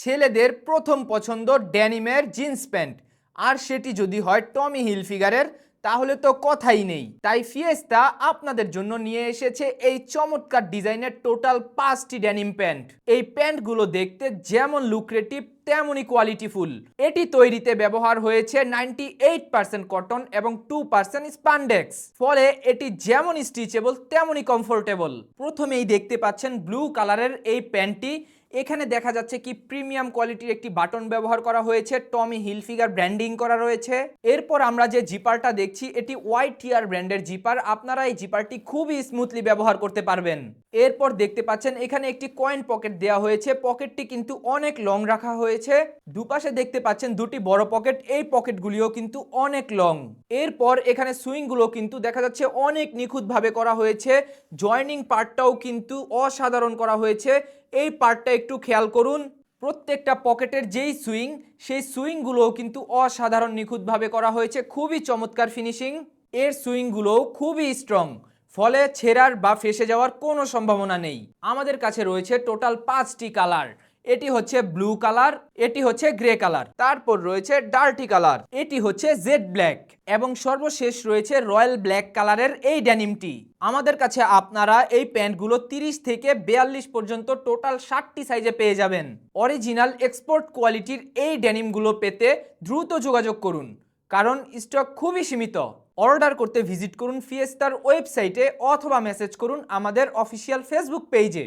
ছেলেদের প্রথম পছন্দ ড্যানিমের জিন্স প্যান্ট। আর সেটি যদি হয় টমি হিল ফিগারের তাহলে তো কথাই নেই। তাই ফিয়েস্তা আপনাদের জন্য নিয়ে এসেছে এই চমৎকার ডিজাইনের টোটাল পাঁচটি ড্যানিম প্যান্ট। এই প্যান্টগুলো দেখতে যেমন লুক্রেটিভ তেমনই কোয়ালিটিফুল এটি তৈরিতে ব্যবহার হয়েছে নাইনটি এইট পার্সেন্ট কটন এবং টু পার্সেন্ট স্পান্ডেক্স ফলে এটি যেমন স্টিচেবল তেমনই কমফোর্টেবল প্রথমেই দেখতে পাচ্ছেন ব্লু কালারের এই প্যান্টটি। এখানে দেখা যাচ্ছে কি প্রিমিয়াম কোয়ালিটির একটি বাটন ব্যবহার করা হয়েছে টমি হিলফিগার ব্র্যান্ডিং করা রয়েছে। এরপর আমরা যে জিপারটা দেখছি, এটি ওয়াইট টিয়ার ব্র্যান্ডের জিপার আপনারা এই জিপারটি খুবই স্মুথলি ব্যবহার করতে পারবেন। এরপর দেখতে পাচ্ছেন, এখানে একটি কয়েন পকেট দেওয়া হয়েছে। পকেটটি কিন্তু অনেক লং রাখা হয়েছে। দুপাশে দেখতে পাচ্ছেন দুটি বড় পকেট। এই পকেটগুলিও কিন্তু অনেক লং। এরপর এখানে সুইংগুলো কিন্তু দেখা যাচ্ছে অনেক নিখুঁতভাবে করা হয়েছে। জয়নিং পার্টটাও কিন্তু অসাধারণ করা হয়েছে। এই পার্টটা একটু খেয়াল করুন। প্রত্যেকটা পকেটের যেই সুইং, সেই সুইংগুলোও কিন্তু অসাধারণ নিখুঁতভাবে করা হয়েছে। খুবই চমৎকার ফিনিশিং। এর সুইংগুলোও খুবই স্ট্রং। ফলে ছেঁড়ার বা ফেসে যাওয়ার কোনো সম্ভাবনা নেই। আমাদের কাছে রয়েছে টোটাল পাঁচটি কালার। এটি হচ্ছে ব্লু কালার এটি হচ্ছে গ্রে কালার তারপর রয়েছে ডার্টি কালার এটি হচ্ছে জেড ব্ল্যাক এবং সর্বশেষ রয়েছে রয়্যাল ব্ল্যাক কালারের এই ড্যানিমটি আমাদের কাছে আপনারা এই প্যান্টগুলো 30 থেকে বিয়াল্লিশ পর্যন্ত টোটাল ষাটটি সাইজে পেয়ে যাবেন। অরিজিনাল এক্সপোর্ট কোয়ালিটির এই ড্যানিমগুলো পেতে দ্রুত যোগাযোগ করুন, কারণ স্টক খুবই সীমিত। অর্ডার করতে ভিজিট করুন ফিয়েস্তার ওয়েবসাইটে অথবা মেসেজ করুন আমাদের অফিসিয়াল ফেসবুক পেজে